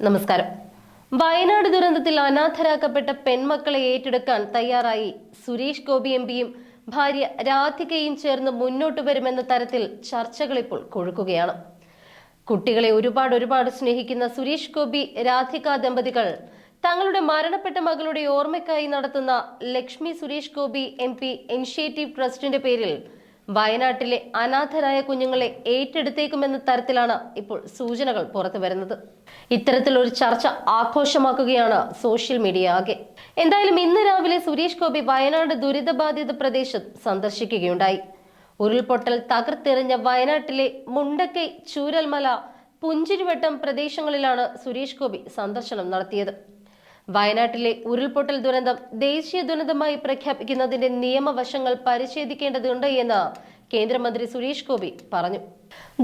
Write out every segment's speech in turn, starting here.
നമസ്കാരം. വയനാട് ദുരന്തത്തിൽ അനാഥരാക്കപ്പെട്ട പെൺമക്കളെ ഏറ്റെടുക്കാൻ തയ്യാറായി സുരേഷ് ഗോപി എം പിയും ഭാര്യ രാധികയും ചേർന്ന് മുന്നോട്ട് വരുമെന്ന തരത്തിൽ ചർച്ചകൾ ഇപ്പോൾ കൊഴുക്കുകയാണ്. കുട്ടികളെ ഒരുപാട് ഒരുപാട് സ്നേഹിക്കുന്ന സുരേഷ് ഗോപി രാധിക ദമ്പതികൾ തങ്ങളുടെ മരണപ്പെട്ട മകളുടെ ഓർമ്മയ്ക്കായി നടത്തുന്ന Lakshmi Suresh Gopi M P initiative ട്രസ്റ്റിന്റെ പേരിൽ വയനാട്ടിലെ അനാഥരായ കുഞ്ഞുങ്ങളെ ഏറ്റെടുത്തേക്കുമെന്ന തരത്തിലാണ് ഇപ്പോൾ സൂചനകൾ പുറത്തു വരുന്നത്. ഇത്തരത്തിലൊരു ചർച്ച ആഘോഷമാക്കുകയാണ് സോഷ്യൽ മീഡിയ ആകെ. എന്തായാലും ഇന്ന് രാവിലെ സുരേഷ് ഗോപി വയനാട് ദുരിതബാധിത പ്രദേശം സന്ദർശിക്കുകയുണ്ടായി. ഉരുൾപൊട്ടൽ തകർത്തെറിഞ്ഞ വയനാട്ടിലെ മുണ്ടക്കൈ ചൂരൽമല പുഞ്ചിരിവട്ടം പ്രദേശങ്ങളിലാണ് സുരേഷ് ഗോപി സന്ദർശനം നടത്തിയത്. വയനാട്ടിലെ ഉരുൾപൊട്ടൽ ദുരന്തം ദേശീയ ദുരന്തമായി പ്രഖ്യാപിക്കുന്നതിന്റെ നിയമവശങ്ങൾ പരിശോധിക്കേണ്ടതുണ്ട് എന്ന് കേന്ദ്രമന്ത്രി സുരേഷ് ഗോപി പറഞ്ഞു.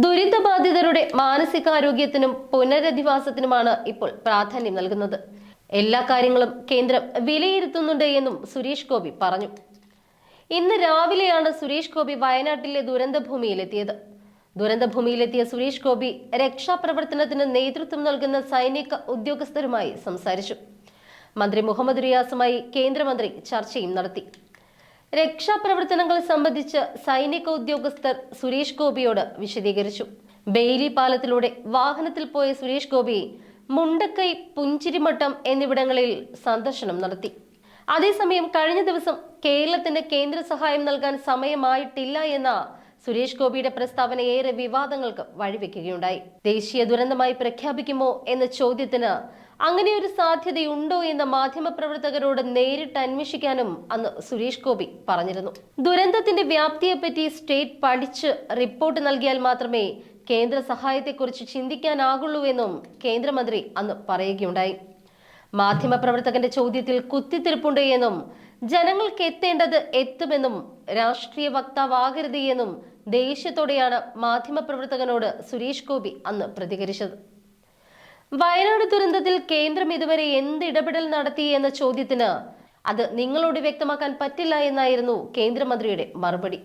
ദുരിതബാധിതരുടെ മാനസികാരോഗ്യത്തിനും പുനരധിവാസത്തിനുമാണ് ഇപ്പോൾ പ്രാധാന്യം നൽകുന്നത്. എല്ലാ കാര്യങ്ങളും കേന്ദ്രം വിലയിരുത്തുന്നുണ്ട് എന്നും സുരേഷ് ഗോപി പറഞ്ഞു. ഇന്ന് രാവിലെയാണ് സുരേഷ് ഗോപി വയനാട്ടിലെ ദുരന്തഭൂമിയിലെത്തിയത്. ദുരന്തഭൂമിയിലെത്തിയ സുരേഷ് ഗോപി രക്ഷാപ്രവർത്തനത്തിന് നേതൃത്വം നൽകുന്ന സൈനിക ഉദ്യോഗസ്ഥരുമായി സംസാരിച്ചു. മന്ത്രി മുഹമ്മദ് റിയാസുമായി കേന്ദ്രമന്ത്രി ചർച്ചയും നടത്തി. രക്ഷാപ്രവർത്തനങ്ങൾ സംബന്ധിച്ച് സൈനിക ഉദ്യോഗസ്ഥർ സുരേഷ് ഗോപിയോട് വിശദീകരിച്ചു. ബെയിലി പാലത്തിലൂടെ വാഹനത്തിൽ പോയ സുരേഷ് ഗോപി മുണ്ടക്കൈ പുഞ്ചിരിമട്ടം എന്നിവിടങ്ങളിൽ സന്ദർശനം നടത്തി. അതേസമയം കഴിഞ്ഞ ദിവസം കേരളത്തിന് കേന്ദ്ര സഹായം നൽകാൻ സമയമായിട്ടില്ല എന്ന സുരേഷ് ഗോപിയുടെ പ്രസ്താവന ഏറെ വിവാദങ്ങൾക്ക് വഴിവെക്കുകയുണ്ടായി. ദേശീയ ദുരന്തമായി പ്രഖ്യാപിക്കുമോ എന്ന ചോദ്യത്തിന് അങ്ങനെ ഒരു സാധ്യതയുണ്ടോ എന്ന മാധ്യമപ്രവർത്തകരോട് നേരിട്ട് അന്വേഷിക്കാനും അന്ന് സുരേഷ് ഗോപി പറഞ്ഞിരുന്നു. ദുരന്തത്തിന്റെ വ്യാപ്തിയെപ്പറ്റി സ്റ്റേറ്റ് പഠിച്ച് റിപ്പോർട്ട് നൽകിയാൽ മാത്രമേ കേന്ദ്ര സഹായത്തെക്കുറിച്ച് ചിന്തിക്കാനാകുള്ളൂ എന്നും കേന്ദ്രമന്ത്രി അന്ന് പറയുകയുണ്ടായി. മാധ്യമപ്രവർത്തകന്റെ ചോദ്യത്തിൽ കുത്തിത്തിരിപ്പുണ്ട് എന്നും ജനങ്ങൾക്ക് എത്തേണ്ടത് എത്തുമെന്നും രാഷ്ട്രീയ വക്താവാകരുത് എന്നും ദേഷ്യത്തോടെയാണ് മാധ്യമപ്രവർത്തകനോട് സുരേഷ് ഗോപി അന്ന് പ്രതികരിച്ചത്. വയനാട് ദുരന്തത്തിൽ കേന്ദ്രം ഇതുവരെ എന്ത് ഇടപെടൽ നടത്തി എന്ന ചോദ്യത്തിന് അത് നിങ്ങളോട് വ്യക്തമാക്കാൻ പറ്റില്ല എന്നായിരുന്നു കേന്ദ്രമന്ത്രിയുടെ മറുപടി.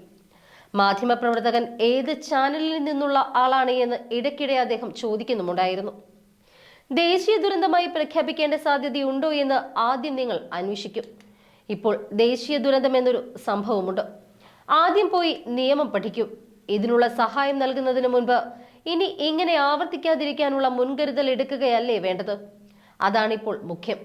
മാധ്യമപ്രവർത്തകൻ ഏത് ചാനലിൽ നിന്നുള്ള ആളാണ് എന്ന് ഇടയ്ക്കിടെ അദ്ദേഹം ചോദിക്കുന്നുമുണ്ടായിരുന്നു. ദേശീയ ദുരന്തമായി പ്രഖ്യാപിക്കേണ്ട സാധ്യതയുണ്ടോ എന്ന് ആദ്യം നിങ്ങൾ അന്വേഷിക്കും. ഇപ്പോൾ ദേശീയ ദുരന്തം എന്നൊരു സംഭവമുണ്ട്. ആദ്യം പോയി നിയമം പഠിക്കും. ഇതിനുള്ള സഹായം നൽകുന്നതിന് മുൻപ് ഇനി ഇങ്ങനെ ആവർത്തിക്കാതിരിക്കാനുള്ള മുൻകരുതൽ എടുക്കുകയല്ലേ വേണ്ടത്? അതാണിപ്പോൾ മുഖ്യം.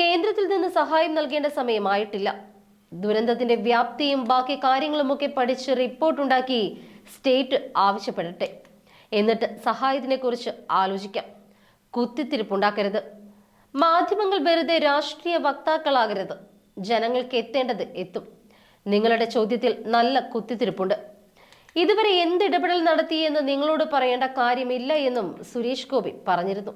കേന്ദ്രത്തിൽ നിന്ന് സഹായം നൽകേണ്ട സമയമായിട്ടില്ല. ദുരന്തത്തിന്റെ വ്യാപ്തിയും ബാക്കി കാര്യങ്ങളുമൊക്കെ പഠിച്ച് റിപ്പോർട്ടുണ്ടാക്കി സ്റ്റേറ്റ് ആവശ്യപ്പെടട്ടെ. എന്നിട്ട് സഹായത്തിനെ കുറിച്ച് ആലോചിക്കാം. കുത്തിത്തിരിപ്പുണ്ടാക്കരുത്. മാധ്യമങ്ങൾ വെറുതെ രാഷ്ട്രീയ വക്താക്കളാകരുത്. ജനങ്ങൾക്ക് എത്തേണ്ടത് എത്തും. നിങ്ങളുടെ ചോദ്യത്തിൽ നല്ല കുത്തിത്തിരിപ്പുണ്ട്. ഇതുവരെ എന്ത് ഇടപെടൽ നടത്തിയെന്ന് നിങ്ങളോട് പറയേണ്ട കാര്യമില്ല എന്നും സുരേഷ് ഗോപി പറഞ്ഞിരുന്നു.